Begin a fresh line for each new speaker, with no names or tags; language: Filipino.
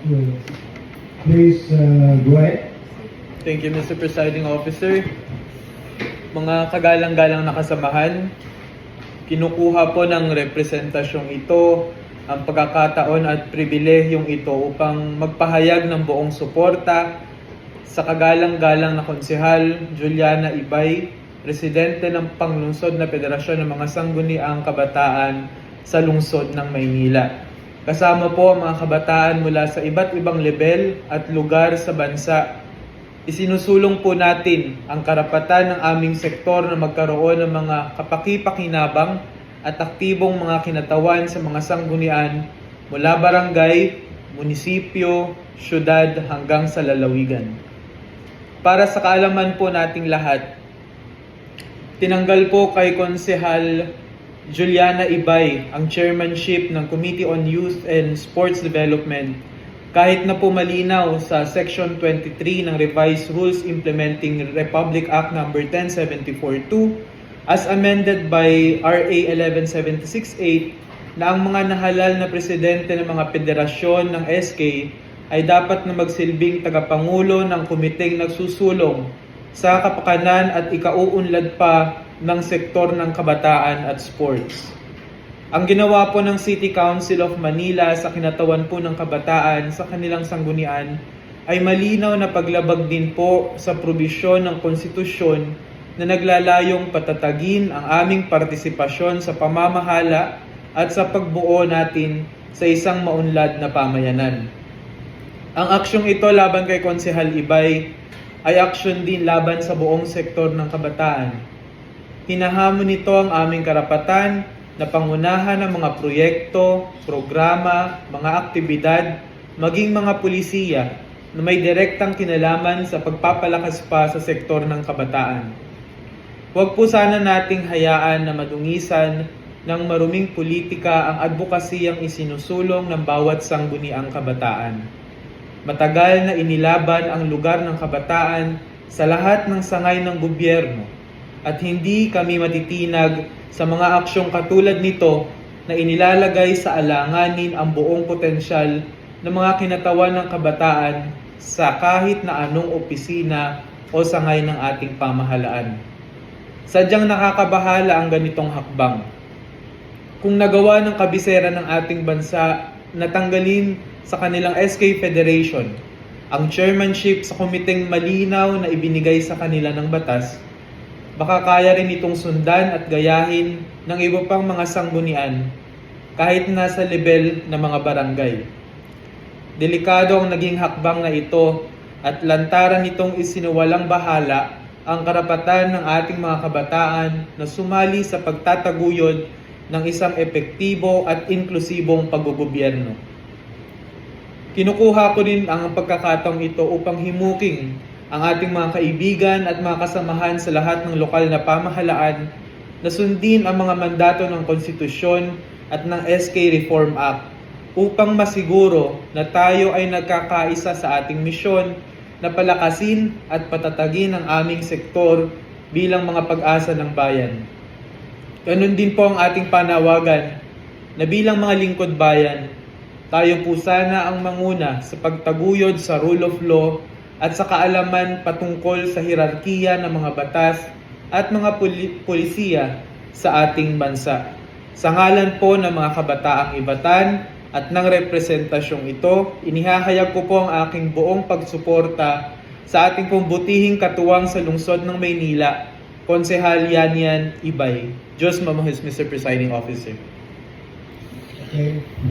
Please uh, go ahead.
Thank you, Mr. Presiding Officer. Mga kagalang-galang na kasamahan, kinukuha po ng representasyong ito ang pagkakataon at pribilehiyong ito upang magpahayag ng buong suporta sa kagalang-galang na konsehal Juliana Ibay, Presidente ng Panglungsod na Federasyon ng mga Sangguniang Kabataan sa lungsod ng Maynila. Kasama po ang mga kabataan mula sa iba't ibang level at lugar sa bansa Isinusulong po natin ang karapatan ng aming sektor na magkaroon ng mga kapaki-pakinabang at aktibong mga kinatawan sa mga sanggunian mula barangay, munisipyo, syudad hanggang sa lalawigan. Para sa kaalaman po nating lahat, tinanggal po kay Konsehal Juliana Ibay ang chairmanship ng Committee on Youth and Sports Development kahit na po malinaw sa Section 23 ng Revised Rules Implementing Republic Act No. 10742 as amended by RA 11768 na ang mga nahalal na presidente ng mga federasyon ng SK ay dapat na magsilbing tagapangulo ng komiteng nagsusulong sa kapakanan at ikauunlad pa ng sektor ng kabataan at sports. Ang ginawa po ng City Council of Manila sa kinatawan po ng kabataan sa kanilang sanggunian ay malinaw na paglabag din po sa probisyon ng konstitusyon na naglalayong patatagin ang aming partisipasyon sa pamamahala at sa pagbuo natin sa isang maunlad na pamayanan. Ang aksyong ito laban kay Konsehal Ibay ay aksyon din laban sa buong sektor ng kabataan. Hinahamon nito ang aming karapatan na pangunahan ng mga proyekto, programa, mga aktibidad, maging mga pulisiya na may direktang kinalaman sa pagpapalakas pa sa sektor ng kabataan. Huwag po sana nating hayaan na madungisan ng maruming politika ang advokasiyang isinusulong ng bawat sangguniang kabataan. Matagal na inilaban ang lugar ng kabataan sa lahat ng sangay ng gobyerno at hindi kami matitinag sa mga aksyong katulad nito na inilalagay sa alanganin ang buong potensyal ng mga kinatawan ng kabataan sa kahit na anong opisina o sangay ng ating pamahalaan. Sadyang nakakabahala ang ganitong hakbang. Kung nagawa ng kabisera ng ating bansa na tanggalin sa kanilang SK Federation ang chairmanship sa komiteng malinaw na ibinigay sa kanila ng batas, baka kaya rin itong sundan at gayahin ng iba pang mga sanggunian kahit nasa level ng mga barangay. Delikado ang naging hakbang na ito at lantaran itong isinuwalang bahala ang karapatan ng ating mga kabataan na sumali sa pagtataguyod ng isang epektibo at inklusibong paggugobyerno. Kinukuha ko rin ang pagkakataong ito upang himuking ang ating mga kaibigan at mga kasamahan sa lahat ng lokal na pamahalaan na sundin ang mga mandato ng konstitusyon at ng SK Reform Act upang masiguro na tayo ay nagkakaisa sa ating misyon na palakasin at patatagin ang aming sektor bilang mga pag-asa ng bayan. Ganun din po ang ating panawagan na bilang mga lingkod bayan, tayo po sana ang manguna sa pagtaguyod sa rule of law at sa kaalaman patungkol sa hirarkiya ng mga batas at mga pulisiya sa ating bansa. Sa ngalan po ng mga kabataang ibatan at ng representasyong ito, inihahayag ko po ang aking buong pagsuporta sa ating pong butihing katuwang sa lungsod ng Maynila, Konsehal Yanian Ibay. Diyos mamahis, Mr. Presiding Officer.
Okay.